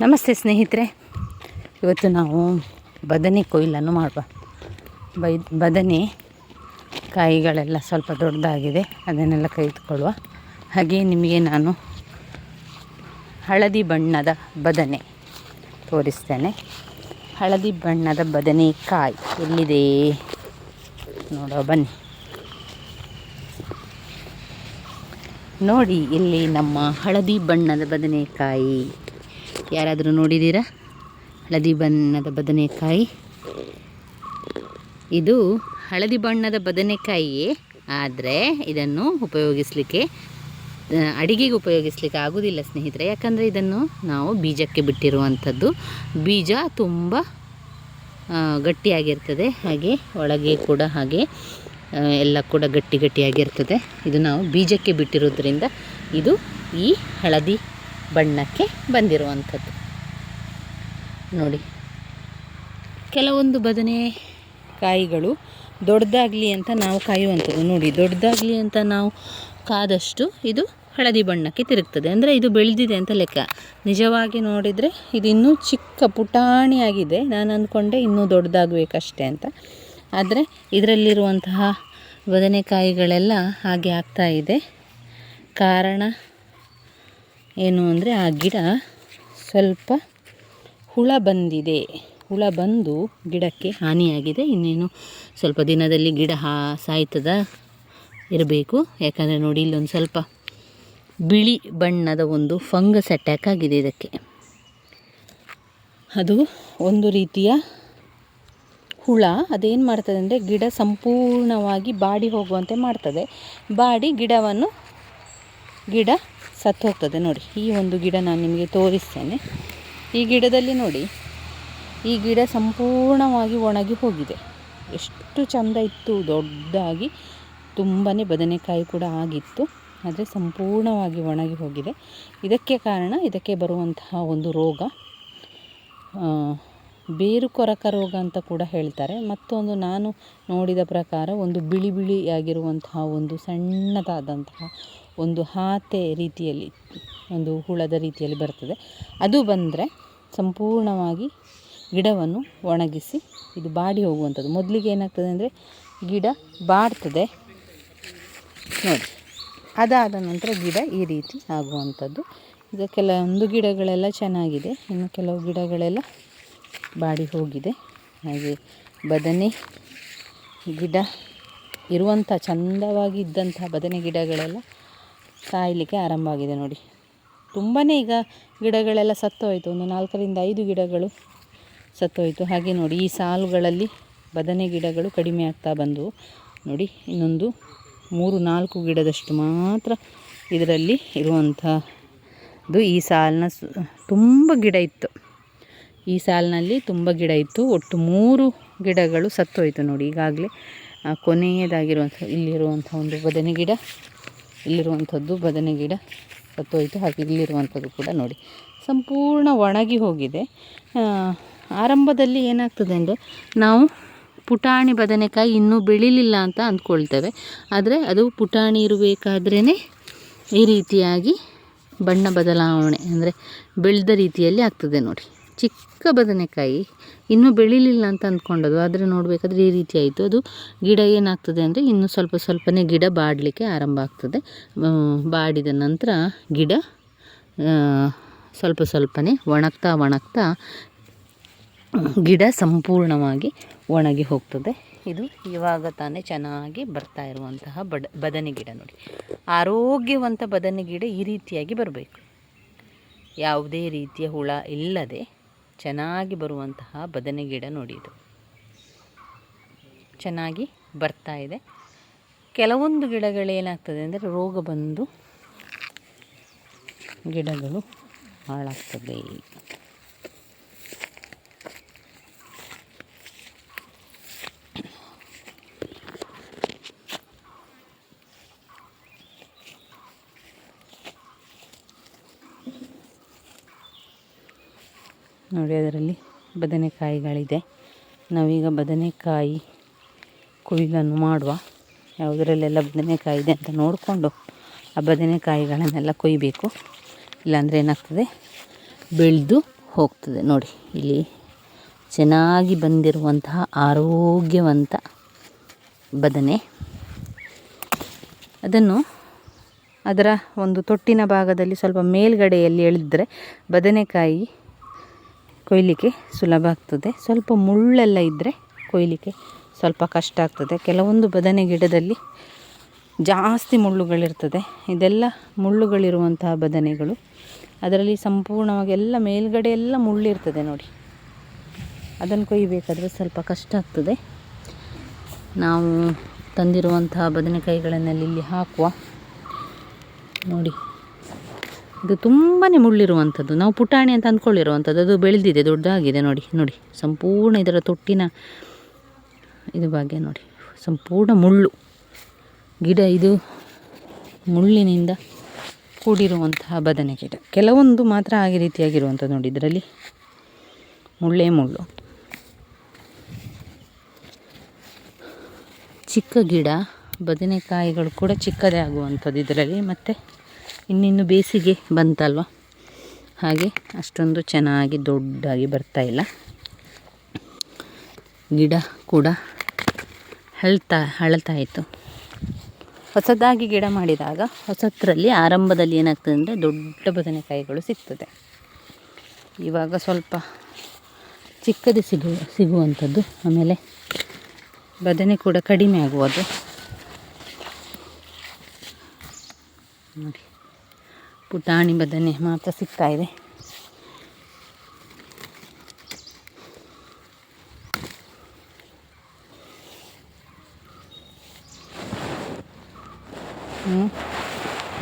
ನಮಸ್ತೆ ಸ್ನೇಹಿತರೆ. ಇವತ್ತು ನಾವು ಬದನೆ ಕೊಯ್ಲನ್ನು ಮಾಡುವ. ಬೈ, ಬದನೆ ಕಾಯಿಗಳೆಲ್ಲ ಸ್ವಲ್ಪ ದೊಡ್ಡದಾಗಿದೆ. ಅದನ್ನೆಲ್ಲ ಕೈತ್ಕೊಳ್ಳುವ. ಹಾಗೆ ನಿಮಗೆ ನಾನು ಹಳದಿ ಬಣ್ಣದ ಬದನೆ ತೋರಿಸ್ತೇನೆ. ಹಳದಿ ಬಣ್ಣದ ಬದನೆಕಾಯಿ ಎಲ್ಲಿದೆ? ನೋಡುವ ಬನ್ನಿ. ನೋಡಿ ಇಲ್ಲಿ ನಮ್ಮ ಹಳದಿ ಬಣ್ಣದ ಬದನೆಕಾಯಿ. ಯಾರಾದರೂ ನೋಡಿದ್ದೀರಾ? ಹಳದಿ ಬಣ್ಣದ ಬದನೆಕಾಯಿ. ಇದು ಹಳದಿ ಬಣ್ಣದ ಬದನೆಕಾಯಿಯೇ, ಆದರೆ ಇದನ್ನು ಉಪಯೋಗಿಸಲಿಕ್ಕೆ ಅಡಿಗೆಗೆ ಉಪಯೋಗಿಸ್ಲಿಕ್ಕೆ ಆಗೋದಿಲ್ಲ ಸ್ನೇಹಿತರೆ. ಯಾಕಂದರೆ ಇದನ್ನು ನಾವು ಬೀಜಕ್ಕೆ ಬಿಟ್ಟಿರುವಂಥದ್ದು. ಬೀಜ ತುಂಬ ಗಟ್ಟಿಯಾಗಿರ್ತದೆ. ಹಾಗೆ ಒಳಗೆ ಕೂಡ ಹಾಗೆ ಎಲ್ಲ ಕೂಡ ಗಟ್ಟಿ ಗಟ್ಟಿಯಾಗಿರ್ತದೆ. ಇದು ನಾವು ಬೀಜಕ್ಕೆ ಬಿಟ್ಟಿರೋದ್ರಿಂದ ಇದು ಈ ಹಳದಿ ಬಣ್ಣಕ್ಕೆ ಬಂದಿರುವಂಥದ್ದು. ನೋಡಿ, ಕೆಲವೊಂದು ಬದನೆ ಕಾಯಿಗಳು ದೊಡ್ಡದಾಗಲಿ ಅಂತ ನಾವು ಕಾಯುವಂಥದ್ದು. ನೋಡಿ, ದೊಡ್ಡದಾಗಲಿ ಅಂತ ನಾವು ಕಾದಷ್ಟು ಇದು ಹಳದಿ ಬಣ್ಣಕ್ಕೆ ತಿರುಗ್ತದೆ. ಅಂದರೆ ಇದು ಬೆಳೆದಿದೆ ಅಂತ ಲೆಕ್ಕ. ನಿಜವಾಗಿ ನೋಡಿದರೆ ಇದು ಇನ್ನೂ ಚಿಕ್ಕ ಪುಟಾಣಿಯಾಗಿದೆ. ನಾನು ಅಂದ್ಕೊಂಡೆ ಇನ್ನೂ ದೊಡ್ಡದಾಗಬೇಕಷ್ಟೇ ಅಂತ. ಆದರೆ ಇದರಲ್ಲಿರುವಂತಹ ಬದನೆಕಾಯಿಗಳೆಲ್ಲ ಹಾಗೆ ಆಗ್ತಾ ಇದೆ. ಕಾರಣ ಏನು ಅಂದರೆ ಆ ಗಿಡ ಸ್ವಲ್ಪ ಹುಳ ಬಂದಿದೆ. ಹುಳ ಬಂದು ಗಿಡಕ್ಕೆ ಹಾನಿಯಾಗಿದೆ. ಇನ್ನೇನು ಸ್ವಲ್ಪ ದಿನದಲ್ಲಿ ಗಿಡ ಹಾ ಸಾಯ್ತದ ಇರಬೇಕು. ಯಾಕಂದರೆ ನೋಡಿ, ಇಲ್ಲೊಂದು ಸ್ವಲ್ಪ ಬಿಳಿ ಬಣ್ಣದ ಒಂದು ಫಂಗಸ್ ಅಟ್ಯಾಕ್ ಆಗಿದೆ ಇದಕ್ಕೆ. ಅದು ಒಂದು ರೀತಿಯ ಹುಳ ಅದೇನು ಮಾಡ್ತದೆ ಅಂದರೆ ಗಿಡ ಸಂಪೂರ್ಣವಾಗಿ ಬಾಡಿ ಹೋಗುವಂತೆ ಮಾಡ್ತದೆ. ಬಾಡಿ ಗಿಡವನ್ನು ಗಿಡ ಸತ್ತು ಹೋಗ್ತದೆ ನೋಡಿ. ಈ ಒಂದು ಗಿಡ ನಾನು ನಿಮಗೆ ತೋರಿಸ್ತೇನೆ. ಈ ಗಿಡದಲ್ಲಿ ನೋಡಿ, ಈ ಗಿಡ ಸಂಪೂರ್ಣವಾಗಿ ಒಣಗಿ ಹೋಗಿದೆ. ಎಷ್ಟು ಚಂದ ಇತ್ತು, ದೊಡ್ಡದಾಗಿ ತುಂಬಾ ಬದನೆಕಾಯಿ ಕೂಡ ಆಗಿತ್ತು. ಆದರೆ ಸಂಪೂರ್ಣವಾಗಿ ಒಣಗಿ ಹೋಗಿದೆ. ಇದಕ್ಕೆ ಕಾರಣ ಇದಕ್ಕೆ ಬರುವಂತಹ ಒಂದು ರೋಗ ಬೇರು ಕೊರಕ ರೋಗ ಅಂತ ಕೂಡ ಹೇಳ್ತಾರೆ. ಮತ್ತೊಂದು ನಾನು ನೋಡಿದ ಪ್ರಕಾರ ಒಂದು ಬಿಳಿ ಬಿಳಿಯಾಗಿರುವಂತಹ ಒಂದು ಸಣ್ಣದಾದಂತಹ ಒಂದು ಹಾತೆ ರೀತಿಯಲ್ಲಿ, ಒಂದು ಹುಳದ ರೀತಿಯಲ್ಲಿ ಬರ್ತದೆ. ಅದು ಬಂದರೆ ಸಂಪೂರ್ಣವಾಗಿ ಗಿಡವನ್ನು ಒಣಗಿಸಿ ಇದು ಬಾಡಿ ಹೋಗುವಂಥದ್ದು. ಮೊದಲಿಗೆ ಏನಾಗ್ತದೆ ಅಂದರೆ ಗಿಡ ಬಾಡ್ತದೆ. ನೋಡಿ, ಅದಾದ ನಂತರ ಗಿಡ ಈ ರೀತಿ ಆಗುವಂಥದ್ದು. ಈಗ ಕೆಲವೊಂದು ಗಿಡಗಳೆಲ್ಲ ಚೆನ್ನಾಗಿದೆ. ಇನ್ನು ಕೆಲವು ಗಿಡಗಳೆಲ್ಲ ಬಾಡಿ ಹೋಗಿದೆ. ಹಾಗೆ ಬದನೆ ಗಿಡ ಇರುವಂಥ ಚಂದವಾಗಿ ಇದ್ದಂಥ ಬದನೆ ಗಿಡಗಳೆಲ್ಲ ಸಾಯಲಿಕ್ಕೆ ಆರಂಭ ಆಗಿದೆ ನೋಡಿ. ತುಂಬಾ ಈಗ ಗಿಡಗಳೆಲ್ಲ ಸತ್ತೋಯಿತು. ಒಂದು ನಾಲ್ಕರಿಂದ ಐದು ಗಿಡಗಳು ಸತ್ತೋಯಿತು. ಹಾಗೆ ನೋಡಿ ಈ ಸಾಲುಗಳಲ್ಲಿ ಬದನೆ ಗಿಡಗಳು ಕಡಿಮೆ ಆಗ್ತಾ ಬಂದವು. ನೋಡಿ ಇನ್ನೊಂದು ಮೂರು ನಾಲ್ಕು ಗಿಡದಷ್ಟು ಮಾತ್ರ ಇದರಲ್ಲಿ ಇರುವಂಥದ್ದು ಈ ಸಾಲಿನ ತುಂಬ ಗಿಡ ಇತ್ತು. ಈ ಸಾಲಿನಲ್ಲಿ ತುಂಬ ಗಿಡ ಇತ್ತು. ಒಟ್ಟು ಮೂರು ಗಿಡಗಳು ಸತ್ತೋಯಿತು ನೋಡಿ. ಈಗಾಗಲೇ ಕೊನೆಯದಾಗಿರುವಂಥ, ಇಲ್ಲಿರುವಂಥ ಒಂದು ಬದನೆ ಗಿಡ, ಇಲ್ಲಿರುವಂಥದ್ದು ಬದನೆ ಗಿಡ ಸತ್ತೋಯಿತು. ಹಾಗೆ ಇಲ್ಲಿರುವಂಥದ್ದು ಕೂಡ ನೋಡಿ. ಸಂಪೂರ್ಣ ಒಣಗಿ ಹೋಗಿದೆ. ಆರಂಭದಲ್ಲಿ ಏನಾಗ್ತದೆ ಅಂದರೆ, ನಾವು ಪುಟಾಣಿ ಬದನೆಕಾಯಿ ಇನ್ನೂ ಬೆಳಿಲಿಲ್ಲ ಅಂತ ಅಂದ್ಕೊಳ್ತೇವೆ. ಆದರೆ ಅದು ಪುಟಾಣಿ ಇರಬೇಕಾದ್ರೇ ಈ ರೀತಿಯಾಗಿ ಬಣ್ಣ ಬದಲಾವಣೆ, ಅಂದರೆ ಬೆಳೆದ ರೀತಿಯಲ್ಲಿ ಆಗ್ತದೆ ನೋಡಿ. ಚಿಕ್ಕ ಬದನೆಕಾಯಿ. ಇನ್ನೂ ಬೆಳಿಲಿಲ್ಲ ಅಂತ ಅಂದ್ಕೊಂಡದು ಆದರೆ ನೋಡಬೇಕಾದ್ರೆ ಈ ರೀತಿ ಆಯಿತು. ಅದು ಗಿಡ ಏನಾಗ್ತದೆ ಅಂದರೆ ಇನ್ನೂ ಸ್ವಲ್ಪ ಸ್ವಲ್ಪನೇ ಗಿಡ ಬಾಡಲಿಕ್ಕೆ ಆರಂಭ ಆಗ್ತದೆ. ಬಾಡಿದ ನಂತರ ಗಿಡ ಸ್ವಲ್ಪ ಸ್ವಲ್ಪನೇ ಒಣಗ್ತಾ ಒಣಗ್ತಾ ಗಿಡ ಸಂಪೂರ್ಣವಾಗಿ ಒಣಗಿ ಹೋಗ್ತದೆ. ಇದು ಇವಾಗ ತಾನೇ ಚೆನ್ನಾಗಿ ಬರ್ತಾ ಇರುವಂತಹ ಬಡ, ಬದನೆ ಗಿಡ ನೋಡಿ. ಆರೋಗ್ಯವಂತ ಬದನೆ ಗಿಡ ಈ ರೀತಿಯಾಗಿ ಬರಬೇಕು. ಯಾವುದೇ ರೀತಿಯ ಹುಳ ಇಲ್ಲದೆ ಚೆನ್ನಾಗಿ ಬರುವಂತಹ ಬದನೆ ಗಿಡ ನೋಡಿ ಇದು ಚೆನ್ನಾಗಿ ಬರ್ತಾ ಇದೆ. ಕೆಲವೊಂದು ಗಿಡಗಳೇನಾಗ್ತದೆ ಅಂದರೆ ರೋಗ ಬಂದು ಗಿಡಗಳು ಹಾಳಾಗ್ತದೆ. ನೋಡಿ ಅದರಲ್ಲಿ ಬದನೆಕಾಯಿಗಳಿದೆ. ನಾವೀಗ ಬದನೆಕಾಯಿ ಕುಯ್ಲನ್ನು ಮಾಡುವ. ಯಾವುದರಲ್ಲೆಲ್ಲ ಬದನೆಕಾಯಿ ಇದೆ ಅಂತ ನೋಡಿಕೊಂಡು ಆ ಬದನೆಕಾಯಿಗಳನ್ನೆಲ್ಲ ಕೊಯ್ಯಬೇಕು ಇಲ್ಲಾಂದರೆ ಏನಾಗ್ತದೆ? ಬೆಳೆದು ಹೋಗ್ತದೆ. ನೋಡಿ, ಇಲ್ಲಿ ಚೆನ್ನಾಗಿ ಬಂದಿರುವಂತಹ ಆರೋಗ್ಯವಂತ ಬದನೆ. ಅದನ್ನು ಅದರ ಒಂದು ತೊಟ್ಟಿನ ಭಾಗದಲ್ಲಿ ಸ್ವಲ್ಪ ಮೇಲ್ಗಡೆಯಲ್ಲಿ ಎಳೆದ್ರೆ ಬದನೆಕಾಯಿ ಕೊಯ್ಲಿಕ್ಕೆ ಸುಲಭ ಆಗ್ತದೆ. ಸ್ವಲ್ಪ ಮುಳ್ಳೆಲ್ಲ ಇದ್ದರೆ ಕೊಯ್ಲಿಕ್ಕೆ ಸ್ವಲ್ಪ ಕಷ್ಟ ಆಗ್ತದೆ. ಕೆಲವೊಂದು ಬದನೆ ಗಿಡದಲ್ಲಿ ಜಾಸ್ತಿ ಮುಳ್ಳುಗಳಿರ್ತದೆ. ಇದೆಲ್ಲ ಮುಳ್ಳುಗಳಿರುವಂತಹ ಬದನೆಗಳು. ಅದರಲ್ಲಿ ಸಂಪೂರ್ಣವಾಗಿ ಎಲ್ಲ ಮೇಲ್ಗಡೆ ಎಲ್ಲ ಮುಳ್ಳಿರ್ತದೆ ನೋಡಿ. ಅದನ್ನು ಕೊಯ್ಯಬೇಕಾದ್ರೆ ಸ್ವಲ್ಪ ಕಷ್ಟ ಆಗ್ತದೆ. ನಾವು ತಂದಿರುವಂತಹ ಬದನೆಕಾಯಿಗಳನ್ನೆಲ್ಲ ಇಲ್ಲಿ ಹಾಕುವ. ನೋಡಿ. ಇದು ತುಂಬಾ ಮುಳ್ಳಿರುವಂಥದ್ದು. ನಾವು ಪುಟಾಣಿ ಅಂತ ಅಂದ್ಕೊಳ್ಳಿರುವಂಥದ್ದು. ಅದು ಬೆಳೆದಿದೆ, ದೊಡ್ಡದಾಗಿದೆ ನೋಡಿ ನೋಡಿ. ಸಂಪೂರ್ಣ ಇದರ ತೊಟ್ಟಿನ ಇದು ಭಾಗ್ಯ ನೋಡಿ. ಸಂಪೂರ್ಣ ಮುಳ್ಳು. ಗಿಡ ಇದು ಮುಳ್ಳಿನಿಂದ ಕೂಡಿರುವಂತಹ ಬದನೆ ಗಿಡ. ಕೆಲವೊಂದು ಮಾತ್ರ ಹಾಗೆ ರೀತಿಯಾಗಿರುವಂಥದ್ದು ನೋಡಿ ಇದರಲ್ಲಿ. ಮುಳ್ಳೇ ಮುಳ್ಳು. ಚಿಕ್ಕ ಗಿಡ, ಬದನೆಕಾಯಿಗಳು ಕೂಡ ಚಿಕ್ಕದೇ ಆಗುವಂಥದ್ದು ಇದರಲ್ಲಿ. ಮತ್ತು ಇನ್ನಿನ್ನು ಬೇಸಿಗೆ ಬಂತಲ್ವ? ಹಾಗೆ ಅಷ್ಟೊಂದು ಚೆನ್ನಾಗಿ ದೊಡ್ಡಾಗಿ ಬರ್ತಾ ಇಲ್ಲ. ಗಿಡ ಕೂಡ ಹಳತಾ ಇತ್ತು. ಹೊಸದಾಗಿ ಗಿಡ ಮಾಡಿದಾಗ ಹೊಸತ್ರಲ್ಲಿ ಆರಂಭದಲ್ಲಿ ಏನಾಗ್ತದೆ ಅಂದರೆ ದೊಡ್ಡ ಬದನೆಕಾಯಿಗಳು ಸಿಗ್ತದೆ. ಇವಾಗ ಸ್ವಲ್ಪ ಚಿಕ್ಕದು ಸಿಗು, ಸಿಗುವಂಥದ್ದು. ಆಮೇಲೆ ಬದನೆ ಕೂಡ ಕಡಿಮೆ ಆಗುವುದು. ನೋಡಿ. ಪುಟಾಣಿ ಬದನೆ ಮಾತ್ರ ಸಿಗ್ತಾ ಇದೆ.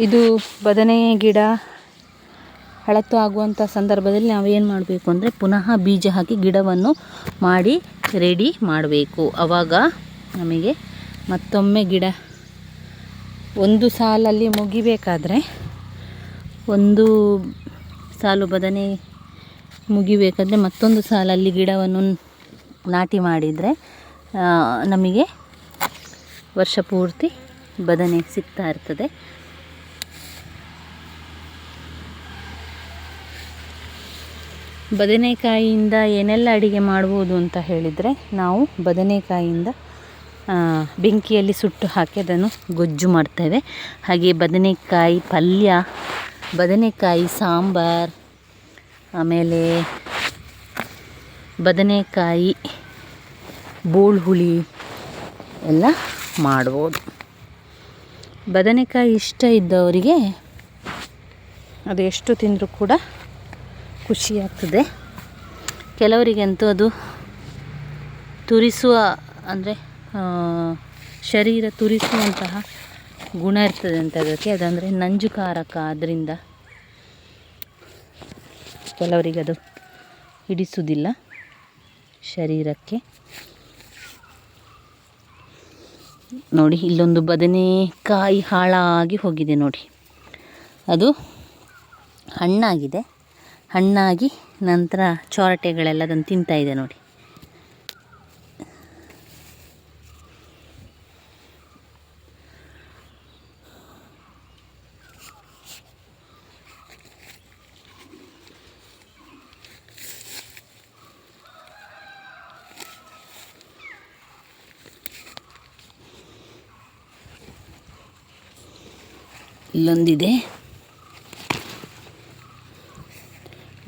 ಇದು ಬದನೆ ಗಿಡ ಹಳತ್ತು ಆಗುವಂಥ ಸಂದರ್ಭದಲ್ಲಿ ನಾವು ಏನು ಮಾಡಬೇಕು ಅಂದರೆ ಪುನಃ ಬೀಜ ಹಾಕಿ ಗಿಡವನ್ನು ಮಾಡಿ ರೆಡಿ ಮಾಡಬೇಕು. ಅವಾಗ ನಮಗೆ ಮತ್ತೊಮ್ಮೆ ಗಿಡ ಒಂದು ಸಾಲಲ್ಲಿ ಮುಗಿಬೇಕಾದ್ರೆ ಒಂದು ಸಾಲು ಬದನೆ ಮುಗಿಬೇಕಾದ್ರೆ ಮತ್ತೊಂದು ಸಾಲಲ್ಲಿ ಗಿಡವನ್ನು ನಾಟಿ ಮಾಡಿದರೆ ನಮಗೆ ವರ್ಷ ಪೂರ್ತಿ ಬದನೆ ಸಿಗ್ತಾ ಇರ್ತದೆ. ಬದನೆಕಾಯಿಯಿಂದ ಏನೆಲ್ಲ ಅಡಿಗೆ ಮಾಡ್ಬೋದು ಅಂತ ಹೇಳಿದರೆ, ನಾವು ಬದನೆಕಾಯಿಯಿಂದ ಬೆಂಕಿಯಲ್ಲಿ ಸುಟ್ಟು ಹಾಕಿ ಅದನ್ನು ಗೊಜ್ಜು ಮಾಡ್ತೇವೆ. ಹಾಗೆ ಬದನೆಕಾಯಿ ಪಲ್ಯ ಬದನೆಕಾಯಿ, ಸಾಂಬಾರ್, ಆಮೇಲೆ ಬದನೆಕಾಯಿ ಬೋಳು ಹುಳಿ ಎಲ್ಲ ಮಾಡ್ಬೋದು. ಬದನೆಕಾಯಿ ಇಷ್ಟ ಇದ್ದವರಿಗೆ ಅದು ಎಷ್ಟು ತಿಂದರೂ ಕೂಡ ಖುಷಿಯಾಗ್ತದೆ ಕೆಲವರಿಗಂತೂ ಅದು ತುರಿಸುವ, ಅಂದರೆ ಶರೀರ ತುರಿಸುವಂತಹ ಗುಣ ಇರ್ತದೆ ಅಂತ ಅದಕ್ಕೆ, ಅದಂದರೆ ನಂಜುಕಾರಕ ಅದರಿಂದ ಕೆಲವರಿಗೆ ಅದು ಹಿಡಿಸುವುದಿಲ್ಲ ಶರೀರಕ್ಕೆ. ನೋಡಿ, ಇಲ್ಲೊಂದು ಬದನೆಕಾಯಿ ಹಾಳಾಗಿ ಹೋಗಿದೆ ನೋಡಿ. ಅದು ಹಣ್ಣಾಗಿದೆ. ಹಣ್ಣಾಗಿ ನಂತರ ಚೋರಟೆಗಳೆಲ್ಲ ಅದನ್ನು ತಿಂತಾಯಿದೆ ನೋಡಿ. ಇಲ್ಲೊಂದಿದೆ.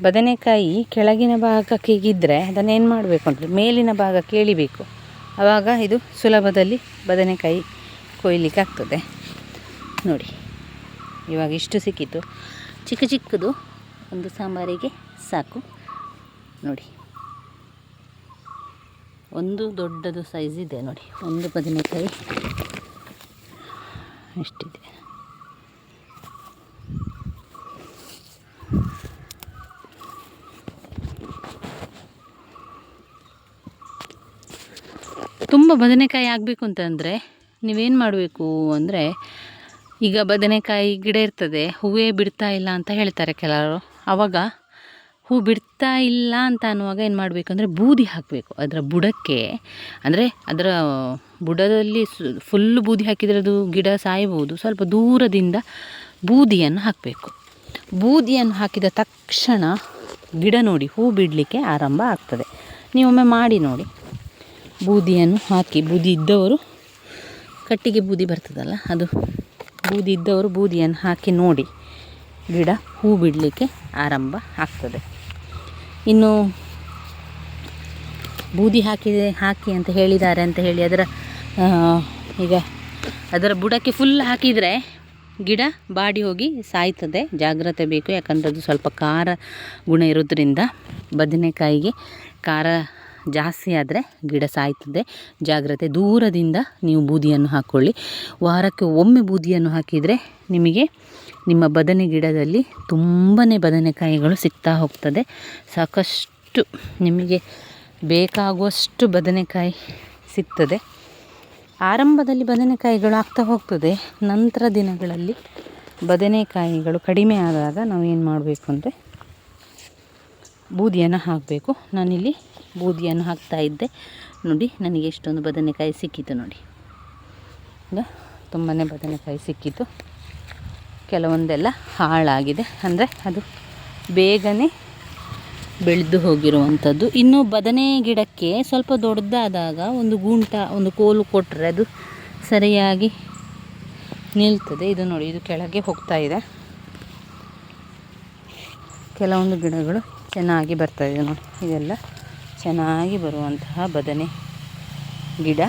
ಬದನೆಕಾಯಿ ಕೆಳಗಿನ ಭಾಗಕ್ಕೆ ಅದನ್ನು ಏನು ಮಾಡಬೇಕು ಅಂದರೆ ಮೇಲಿನ ಭಾಗ ಕೇಳಿಬೇಕು. ಆವಾಗ ಇದು ಸುಲಭದಲ್ಲಿ ಬದನೆಕಾಯಿ ಕೊಯ್ಲಿಕ್ಕೆ ಆಗ್ತದೆ. ನೋಡಿ, ಇವಾಗ ಇಷ್ಟು ಸಿಕ್ಕಿತು ಚಿಕ್ಕ ಚಿಕ್ಕದು, ಒಂದು ಸಾಂಬಾರಿಗೆ ಸಾಕು. ನೋಡಿ, ಒಂದು ದೊಡ್ಡದು ಸೈಜ್ ಇದೆ ನೋಡಿ, ಒಂದು ಬದನೆಕಾಯಿ ಎಷ್ಟಿದೆ ತುಂಬ ಬದನೆಕಾಯಿ ಆಗಬೇಕು ಅಂತಂದರೆ ನೀವೇನು ಮಾಡಬೇಕು ಅಂದರೆ ಈಗ ಬದನೆಕಾಯಿ ಗಿಡ ಇರ್ತದೆ, ಹೂವೇ ಬಿಡ್ತಾ ಇಲ್ಲ ಅಂತ ಹೇಳ್ತಾರೆ ಕೆಲವರು. ಆವಾಗ ಹೂ ಬಿಡ್ತಾ ಇಲ್ಲ ಅಂತ ಅನ್ನುವಾಗ ಏನು ಮಾಡಬೇಕು ಅಂದರೆ ಬೂದಿ ಹಾಕಬೇಕು. ಅದರ ಬುಡಕ್ಕೆ ಅಂದರೆ ಅದರ ಬುಡದಲ್ಲಿ ಫುಲ್ಲು ಬೂದಿ ಹಾಕಿದರೆ ಅದು ಗಿಡ ಸಾಯಬಹುದು ಸ್ವಲ್ಪ ದೂರದಿಂದ ಬೂದಿಯನ್ನು ಹಾಕಬೇಕು. ಬೂದಿಯನ್ನು ಹಾಕಿದ ತಕ್ಷಣ ಗಿಡ ನೋಡಿ, ಹೂ ಬಿಡಲಿಕ್ಕೆ ಆರಂಭ ಆಗ್ತದೆ. ನೀವೊಮ್ಮೆ ಮಾಡಿ ನೋಡಿ. ಬೂದಿಯನ್ನು ಹಾಕಿ, ಬೂದಿ ಇದ್ದವರು ಕಟ್ಟಿಗೆ ಬೂದಿ ಬರ್ತದಲ್ಲ, ಅದು ಬೂದಿ ಇದ್ದವರು ಬೂದಿಯನ್ನು ಹಾಕಿ ನೋಡಿ, ಗಿಡ ಹೂ ಬಿಡಲಿಕ್ಕೆ ಆರಂಭ ಆಗ್ತದೆ. ಇನ್ನು ಬೂದಿ ಹಾಕಿದೆ ಹಾಕಿ ಅಂತ ಹೇಳಿದ್ದಾರೆ ಅಂತ ಹೇಳಿ ಅದರ ಈಗ ಅದರ ಬುಡಕ್ಕೆ ಫುಲ್ ಹಾಕಿದರೆ ಗಿಡ ಬಾಡಿ ಹೋಗಿ ಸಾಯ್ತದೆ, ಜಾಗ್ರತೆ ಬೇಕು, ಯಾಕಂದ್ರೆ ಅದು ಸ್ವಲ್ಪ ಖಾರ ಗುಣ ಇರೋದ್ರಿಂದ ಬದನೆಕಾಯಿಗೆ ಖಾರ ಜಾಸ್ತಿ ಆದರೆ ಗಿಡ ಸಾಯ್ತದೆ. ಜಾಗ್ರತೆ, ದೂರದಿಂದ ನೀವು ಬೂದಿಯನ್ನು ಹಾಕ್ಕೊಳ್ಳಿ ವಾರಕ್ಕೆ ಒಮ್ಮೆ ಬೂದಿಯನ್ನು ಹಾಕಿದರೆ ನಿಮಗೆ ನಿಮ್ಮ ಬದನೆ ಗಿಡದಲ್ಲಿ ತುಂಬಾ ಬದನೆಕಾಯಿಗಳು ಸಿಗ್ತಾ ಹೋಗ್ತದೆ. ಸಾಕಷ್ಟು ನಿಮಗೆ ಬೇಕಾಗುವಷ್ಟು ಬದನೆಕಾಯಿ ಸಿಗ್ತದೆ. ಆರಂಭದಲ್ಲಿ ಬದನೆಕಾಯಿಗಳು ಆಗ್ತಾ ಹೋಗ್ತದೆ. ನಂತರ ದಿನಗಳಲ್ಲಿ ಬದನೆಕಾಯಿಗಳು ಕಡಿಮೆ ಆದಾಗ ನಾವು ಏನು ಮಾಡಬೇಕು ಅಂದರೆ ಬೂದಿಯನ್ನು ಹಾಕಬೇಕು. ನಾನಿಲ್ಲಿ ಬೂದಿಯನ್ನು ಹಾಕ್ತಾ ಇದ್ದೆ. ನೋಡಿ, ನನಗೆ ಎಷ್ಟೊಂದು ಬದನೆಕಾಯಿ ಸಿಕ್ಕಿತು ನೋಡಿ. ತುಂಬಾ ಬದನೆಕಾಯಿ ಸಿಕ್ಕಿತು. ಕೆಲವೊಂದೆಲ್ಲ ಹಾಳಾಗಿದೆ. ಅಂದರೆ ಅದು ಬೇಗನೆ ಬೆಳೆದು ಹೋಗಿರುವಂಥದ್ದು. ಇನ್ನು ಬದನೆ ಗಿಡಕ್ಕೆ ಸ್ವಲ್ಪ ದೊಡ್ಡದಾದಾಗ ಒಂದು ಗುಂಟ, ಒಂದು ಕೋಲು ಕೊಟ್ಟರೆ ಅದು ಸರಿಯಾಗಿ ನಿಲ್ತದೆ. ಇದು ನೋಡಿ, ಇದು ಕೆಳಗೆ ಹೋಗ್ತಾ ಇದೆ. ಕೆಲವೊಂದು ಗಿಡಗಳು ಚೆನ್ನಾಗಿ ಬರ್ತಾಯಿದೆ ನೋಡಿ, ಇದೆಲ್ಲ. ಚೆನ್ನಾಗಿ ಬರುವಂತಹ ಬದನೆ ಗಿಡ.